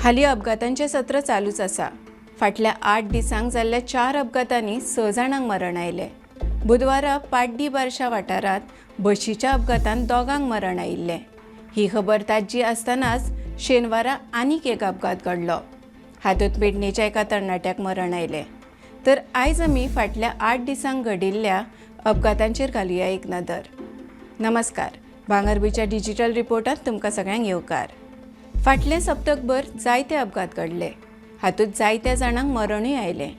हालीं अपघातांचें सत्र चालूच आसा फाटल्या आठ दिसांक जाल्ल्या चार अपघातांनी स जाणांक मरण आयलें. बुधवारा पाड्डी बार्शा वाठारांत बशीच्या अपघातांत दोगांक मरण आयिल्लें. ही खबर ताज्जी आसतनाच शेनवारा आनीक एक अपघात घडलो. हातूंत पेडणेच्या एका तरणाट्याक मरण आयलें. तर आयज आमी फाटल्या आठ दिसांक घडिल्ल्या अपघातांचेर घालुया एक नदर. नमस्कार. भांगरबीच्या डिजिटल रिपोर्टांत तुमकां सगळ्यांक येवकार. फाटले सप्तकभर जायते अपघात घडले. हातूंत जायत्या जाणांक मरणूय आयलें.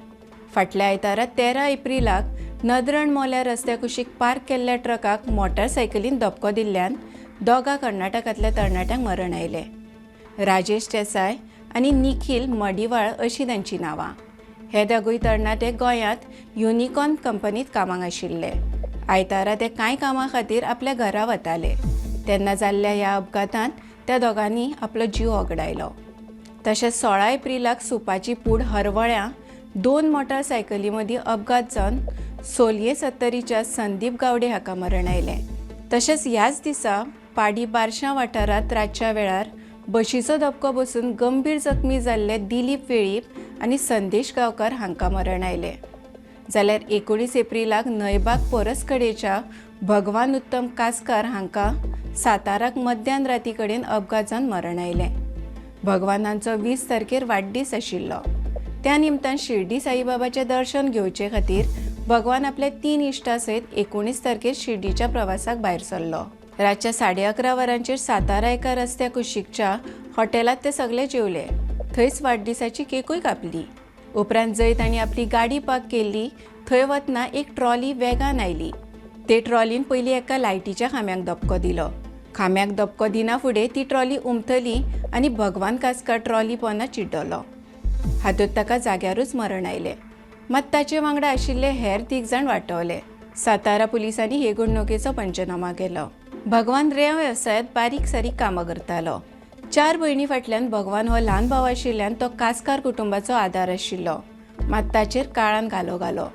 फाटल्या आयतारा तेरा एप्रिलाक नदरण मोल्या रस्त्या कुशीक पार्क केल्ल्या ट्रकाक मोटारसायकलीन धपको दिल्ल्यान दोगा कर्नाटकांतल्या तरणाट्यांक मरण आयलें. राजेश देसाय आनी निखील मडिवाळ अशीं तांचीं नांवां. हे दोगूय तरणाटे गोंयांत युनिकॉर्न कंपनींत कामाक आशिल्ले. आयतारा ते कांय कामां खातीर आपल्या घरा वताले. तेन्ना जाल्ल्या ह्या अपघातांत त्या दोगांनी आपलो जीव ओगडायलो तशेंच सोळा एप्रिलाक सुपाची पूड हरवळ्या दोन मोटारसायकली मदीं अपघात जावन सोलये सत्तरीच्या संदीप गावडे हाका मरण आयलें. तशेंच ह्याच दिसा पाडी बार्शा वाठारांत रातच्या वेळार बशीचो धपको बसून गंभीर जखमी जाल्ले दिलीप वेळीप आनी संदेश गांवकार हांकां मरण आयलें. जाल्यार एकोणीस एप्रिलाक नयबाग परसकडेच्या भगवान उत्तम कासकार हांकां साताराक मध्यान राती कडेन अपघात जावन मरण आयलें. भगवानांचो वीस तारखेर वाडदीस आशिल्लो. त्या निमतान शिर्डी साईबाबाचें दर्शन घेवचे खातीर भगवान आपल्या तीन इश्टां सयत एकोणीस तारखेर शिर्डीच्या प्रवासाक भायर सरलो. रातच्या साडे अकरा वरांचेर सातारा एका रस्त्या कुशीकच्या हॉटेलांत ते सगळे जेवले. थंयच वाडदिसाची केकूय कापली. उपरांत जंय तांणी आपली गाडी पार्क केल्ली थंय वतना एक ट्रॉली वेगान आयली. ते ट्रॉलीन पयलीं एका लायटीच्या खांब्याक धपको दिलो. खांब्याक धपको दिना फुडें ती ट्रॉली उमथली आनी भगवान कास्कार ट्रॉली पोंदा चिड्डलो हातूंत ताका जाग्यारूच मरण आयलें. मात ताचे वांगडा आशिल्ले हेर तीग जाण वांटवले. सातारा पुलिसांनी हे घडणुकेचो पंचनामा केलो. भगवान रेव वेवसायांत बारीक सारीक कामां करतालो. चार भयणी फाटल्यान भगवान हो ल्हान भाव आशिल्ल्यान तो कास्कार कुटुंबाचो आदार आशिल्लो. मात ताचेर काळान घालो घालो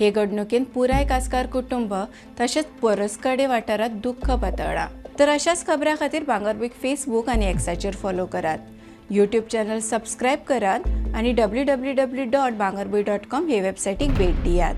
हे घडणुकेन पुराय कासकार कुटुंब तशेंच परसकडे वाठारांत दुख्ख पातळ्ळां तर अशाच खबरां खातीर भांगरबीक फेसबूक आनी एक्साचेर फॉलो करात. यूट्यूब चॅनल सबस्क्राईब करात आणि W W W dot Bhangarbi dot com हे वेबसायटीक भेट दियात.